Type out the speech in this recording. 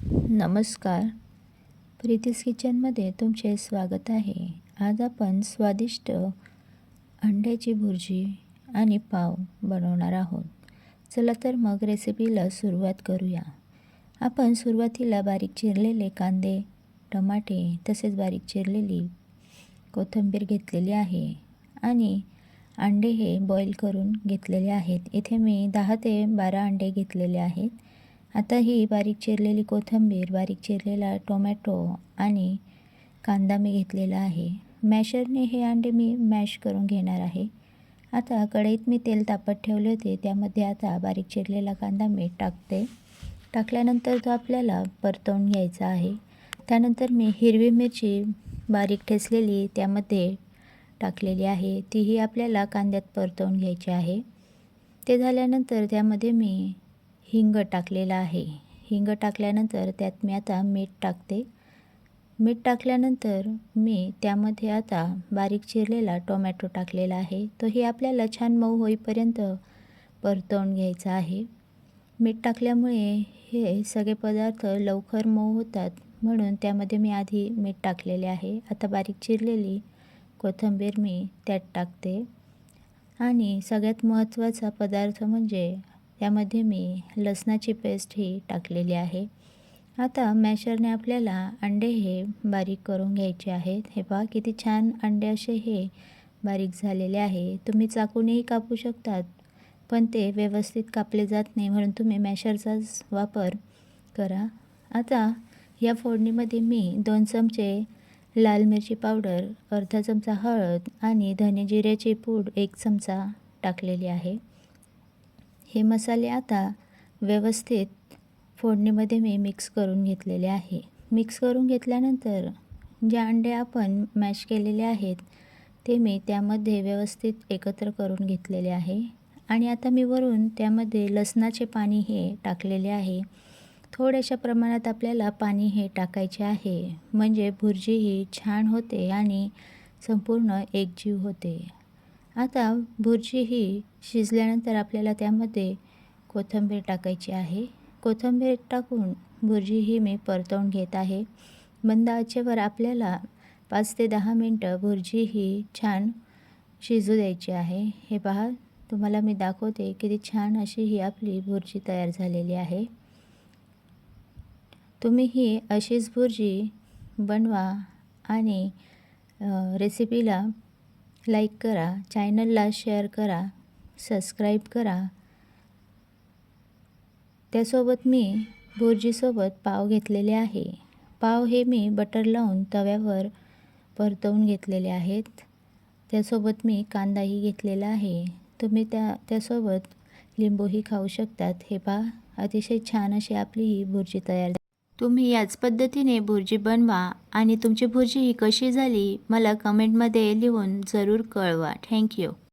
नमस्कार. प्रीतीस किचनमध्ये तुमचे स्वागत आहे. आज आपण स्वादिष्ट अंड्याची भुर्जी आणि पाव बनवणार आहोत. चला तर मग रेसिपीला सुरुवात करूया. आपण सुरुवातीला बारीक चिरलेले कांदे टमाटे तसेच बारीक चिरलेली कोथिंबीर घेतलेली आहे आणि अंडे हे बॉईल करून घेतलेले आहेत. इथे मी दहा ते बारा अंडे घेतलेले आहेत. आता ही बारीक चिरलेली कोथिंबीर बारीक चिरलेला टोमॅटो आणि कांदा मी घेतलेला आहे. मॅशरने हे अंडे मी मॅश करून घेणार आहे. आता कढईत मी तेल तापत ठेवले होते त्यामध्ये आता बारीक चिरलेला कांदा मी टाकते. टाकल्यानंतर तो आपल्याला परतवून घ्यायचा आहे. त्यानंतर मी हिरवी मिरची बारीक ठेचलेली त्यामध्ये टाकलेली आहे. तीही आपल्याला कांद्यात परतवून घ्यायची आहे. ते झाल्यानंतर त्यामध्ये मी हिंग टाकलेला आहे. हिंग टाकल्यानंतर त्यात मी आता मीठ टाकते. मीठ टाकल्यानंतर मी त्यामध्ये आता बारीक चिरलेला टोमॅटो टाकलेला आहे. तोही आपल्याला छान मऊ होईपर्यंत परतवून घ्यायचा आहे. मीठ टाकल्यामुळे हे सगळे पदार्थ लवकर मऊ होतात. म्हणून त्यामध्ये मी आधी मीठ टाकलेले आहे. आता बारीक चिरलेली कोथिंबीर मी त्यात टाकते. आणि सगळ्यात महत्त्वाचा पदार्थ म्हणजे त्यामध्ये मी लसणाची पेस्ट ही टाकलेली आहे. आता मॅशरने आपल्याला अंडे हे बारीक करून घ्यायचे आहेत. हे पहा किती छान अंडे असे हे बारीक झालेले आहे. तुम्ही चाकूनेही कापू शकतात पण ते व्यवस्थित कापले जात नाही म्हणून तुम्ही मॅशरचाच वापर करा. आता या फोडणीमध्ये मी दोन चमचे लाल मिरची पावडर अर्धा चमचा हळद आणि धने जिऱ्याची पूड एक चमचा टाकलेली आहे. हे मसाले आता व्यवस्थित फोडणीमध्ये मी मिक्स करून घेतलेले आहे. मिक्स करून घेतल्यानंतर जे अंडे आपण मॅश केलेले आहेत ते मी त्यामध्ये व्यवस्थित एकत्र करून घेतलेले आहे. आणि आता मी वरून त्यामध्ये लसणाचे पाणी हे टाकलेले आहे. थोड्याशा प्रमाणात आपल्याला पाणी हे टाकायचे आहे. म्हणजे भुर्जी ही छान होते आणि संपूर्ण एकजीव होते. आता भुर्जी ही शिजल्यानंतर आपल्याला त्यामध्ये कोथिंबीर टाकायची आहे. कोथिंबीर टाकून भुर्जी ही मी परतवून घेत आहे. मंद आचेवर आपल्याला पाच ते दहा मिनटं भुर्जी ही छान शिजू द्यायची आहे. हे पहा तुम्हाला मी दाखवते किती छान अशी ही आपली भुर्जी तयार झालेली आहे. तुम्ही ही अशीच भुर्जी बनवा आणि रेसिपीला लाईक करा चॅनलला शेअर करा सबस्क्राईब करा. त्यासोबत मी भुर्जीसोबत पाव घेतलेले आहे. पाव हे मी बटर लावून तव्यावर परतवून घेतलेले आहेत. त्यासोबत मी कांदाही घेतलेला आहे. तुम्ही त्या त्यासोबत लिंबूही खाऊ शकतात. हे पहा अतिशय छान अशी आपली ही भुर्जी तयार तुम्ही याच पद्धतीने भुर्जी बनवा आणि तुमची भुर्जी ही कशी झाली मला कमेंटमध्ये लिहून जरूर कळवा. थँक्यू